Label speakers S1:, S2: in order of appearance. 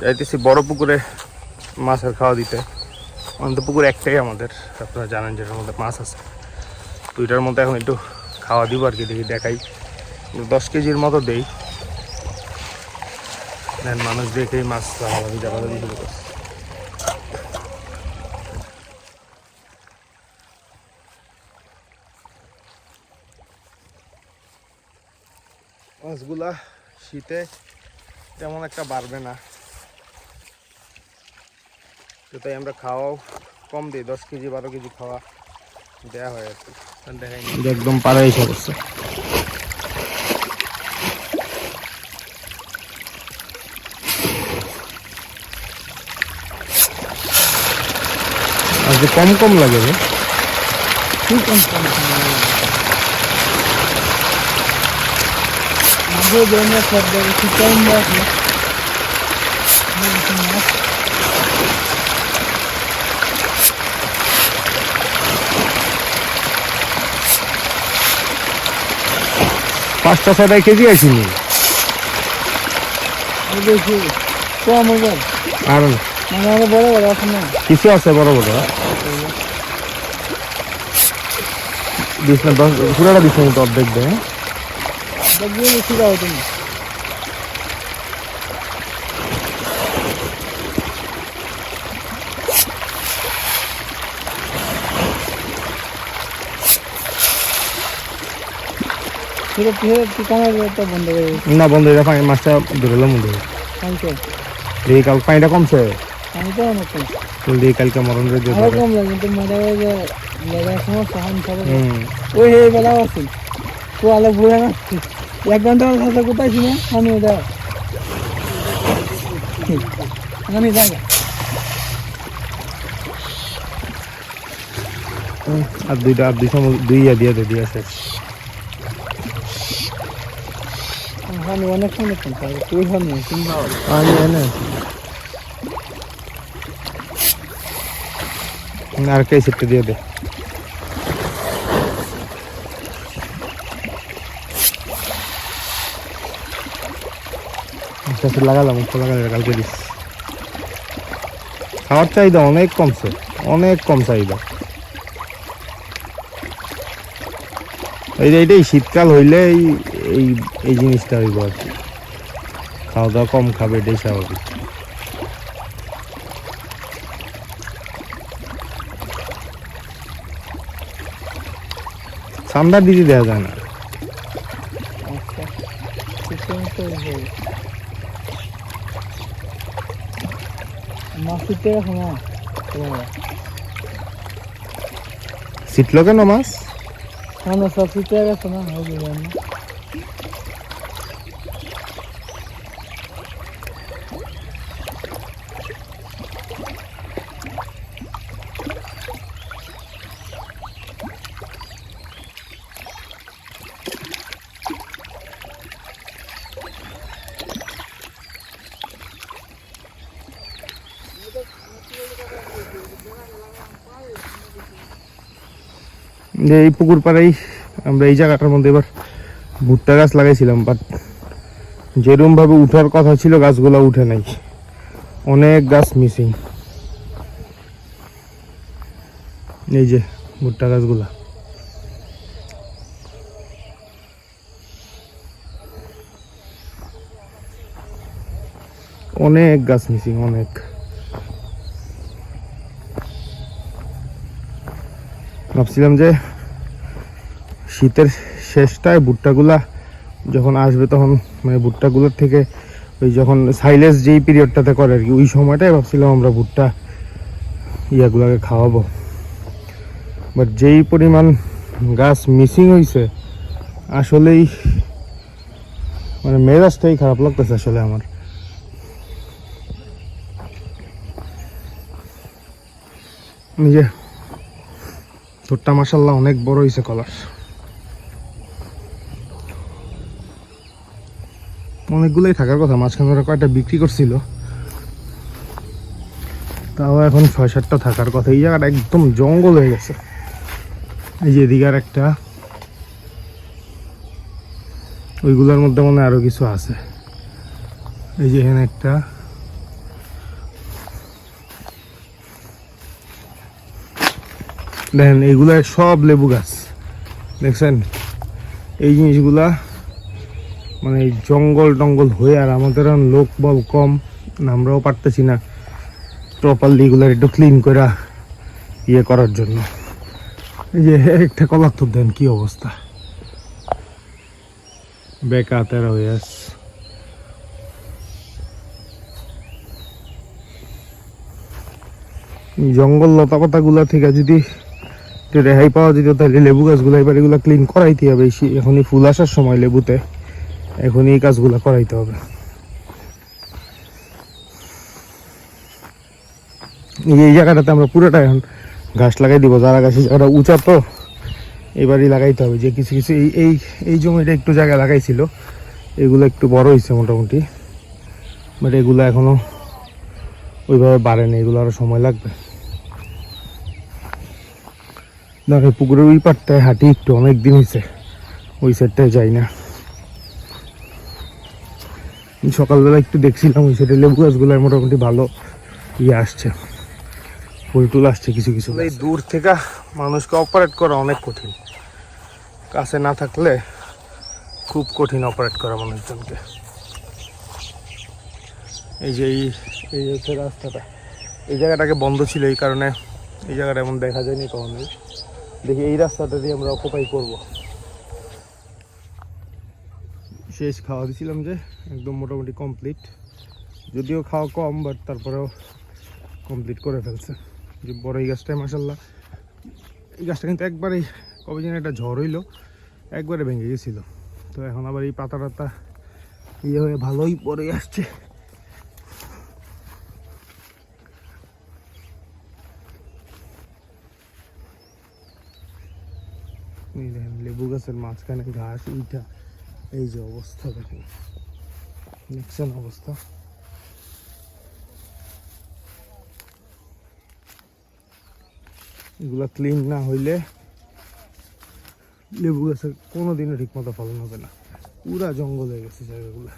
S1: যাইতেছি বড় পুকুরে মাছের খাওয়া দিতে। অন্ত পুকুর একটাই আমাদের, আপনারা জানেন যেটার মধ্যে মাছ আছে। দুইটার মধ্যে এখন একটু খাওয়া দিব আর কি, দেখি দেখাই। দশ কেজির মতো দেই। মানুষ দেখেই মাছ করছে। মাছগুলা শীতে তেমন একটা বাড়বে না। তো তাই আমরা খাওয়াও কম দিই দশ কেজি বারো কেজি খাওয়া দেওয়া হয় আর কি। দেখাই একদম পাড়া এসে আজকে কম কম লাগে রে।
S2: খুব কম কম দেখি টাইম
S1: পাঁচটা ছটায় কেজি
S2: কম
S1: আর
S2: মানে
S1: কিছু আছে বড় বড়। দিস না দশ পুরোটা না তো অর্ধেক দে হ্যাঁ?
S2: দেখবি বেশি দাও তুমি ফেরত ফেরত ঠিকানার একটা বন্ধ করে দিয়েছি
S1: না বন্ধু এটা পানি মাছটা ধরলাম বন্ধু দেখি কাল পানিটা কমছে? দেখি কালকে মরণ দিয়ে।
S2: কম লাগে কিন্তু হয় যে লাগার সমস্যা হান খাবে
S1: হুম।
S2: ওই হে বেলা আছে। তো আলো বুড়ে না। এক ঘণ্টা সাথে কোথায় ছিল আমি ওটা আমি যাব
S1: আর দুইটা আর দুই সময় দুই ইয়া দিয়ে দিয়ে আছে।
S2: পাই তুই হন না তুমি
S1: আমি এনে আর কে দিয়ে দে লাগালে কালকে দিস খাওয়ার চাহিদা অনেক কমছে অনেক কম চাহিদা এই যে এটাই শীতকাল হইলে এই এই এই জিনিসটা হইব আর কি। খাওয়া দাওয়া কম খাবে এটাই স্বাভাবিক। ঠান্ডার দিদি দেওয়া যায় না।
S2: আচ্ছা না
S1: শীতলো কেন মাছ?
S2: সব ফিরতে গেছে না
S1: যে এই পুকুর পাড়েই আমরা এই জায়গাটার মধ্যে এবার ভুট্টা গাছ লাগাইছিলাম বাট যেরকম ভাবে উঠার কথা ছিল, গাছগুলো উঠে নাই। অনেক গাছ মিসিং এই যে ভুট্টা গাছগুলা। অনেক গাছ মিসিং অনেক। ভাবছিলাম যে শীতের শেষটায় ভুট্টাগুলা যখন আসবে তখন মানে ভুট্টাগুলোর থেকে ওই যখন সাইলেস যেই পিরিয়ডটাতে করে আর কি, ওই সময়টাই ভাবছিলাম আমরা ভুট্টা ইয়াগুলাকে খাওয়াবো। বাট যেই পরিমাণ গাছ মিসিং হয়েছে আসলেই মানে মেজাজটাই খারাপ লাগতেছে আসলে আমার। নিজে তোরটা মাসাল্লাহ অনেক বড় হয়েছে কলার অনেকগুলোই থাকার কথা, মাঝখানে ওরা কয়টা বিক্রি করছিল। তাও এখন ছয় সাতটা থাকার কথা। এই জায়গাটা একদম জঙ্গল হয়ে গেছে। এই যে এদিকে আর একটা ওইগুলোর মধ্যে মনে হয় আরও কিছু আছে। এই যে এখানে একটা। দেখেন এইগুলা সব লেবু গাছ। দেখছেন? এই জিনিসগুলা মানে জঙ্গল টঙ্গল হয়ে আর আমাদের লোক বল কম আমরাও পারতেছি না প্রপারলি এগুলো একটু ক্লিন করে ইয়ে করার জন্য। এই যে একটা কলার তো দেন কি অবস্থা। বেকা জঙ্গল লতা পাতাগুলা থেকে যদি একটু রেহাই পাওয়া যেত, তাহলে লেবু গাছগুলো এবার এগুলো ক্লিন করাইতে হবে। এখনই ফুল আসার সময় লেবুতে। এখনই এই কাজগুলো করাইতে হবে। এই জায়গাটাতে আমরা পুরোটা এখন ঘাস লাগাই দিব। যারা গাছ জায়গাটা উঁচা তো, এবারই লাগাইতে হবে। যে কিছু কিছু এই এই এই জমিটা একটু জায়গা লাগাইছিল, এগুলো একটু বড় হয়েছে মোটামুটি। বাট এগুলো এখনও ওইভাবে বাড়েনি এগুলো আরও সময় লাগবে। দেখো পুকুরের ওই পাটটায় হাঁটি একটু অনেক দিন হয়েছে ওই সাইডটায় যাই না। সকালবেলা একটু দেখছিলাম ওই সাইডে লেবু গাছগুলো মোটামুটি ভালো ইয়ে আসছে। ফুল টুল আসছে কিছু কিছু এই দূর থেকে মানুষকে অপারেট করা অনেক কঠিন। কাছে না থাকলে খুব কঠিন অপারেট করা মানুষজনকে। এই যে এই এই হচ্ছে রাস্তাটা। এই জায়গাটাকে বন্ধ ছিল এই কারণে এই জায়গাটা এমন দেখা যায়নি কখনোই। দেখি এই রাস্তাটা দিয়ে আমরা অকুপাই করব। শেষ খাওয়া দিছিলাম যে, একদম মোটামুটি কমপ্লিট যদিও খাওয়া কম বাট তারপরেও কমপ্লিট করে ফেলছে। যে বড় এই গাছটায় মাসাল্লাহ এই গাছটা কিন্তু একবারেই, কবে যেন একটা ঝড় হইল, একবারে ভেঙে গেছিল। তো এখন আবার এই পাতা টাতা ইয়ে হয়ে ভালোই পরে আসছে। দেখেন, লেবু গাছের মাঝখানে ঘাস উঠা এই যে অবস্থা দেখো দেখছেন অবস্থা? এগুলা ক্লিন না হইলে লেবু গাছের কোনো দিনও ঠিক মতো ফলন হবে না। পুরা জঙ্গল হয়ে গেছে জায়গাগুলো।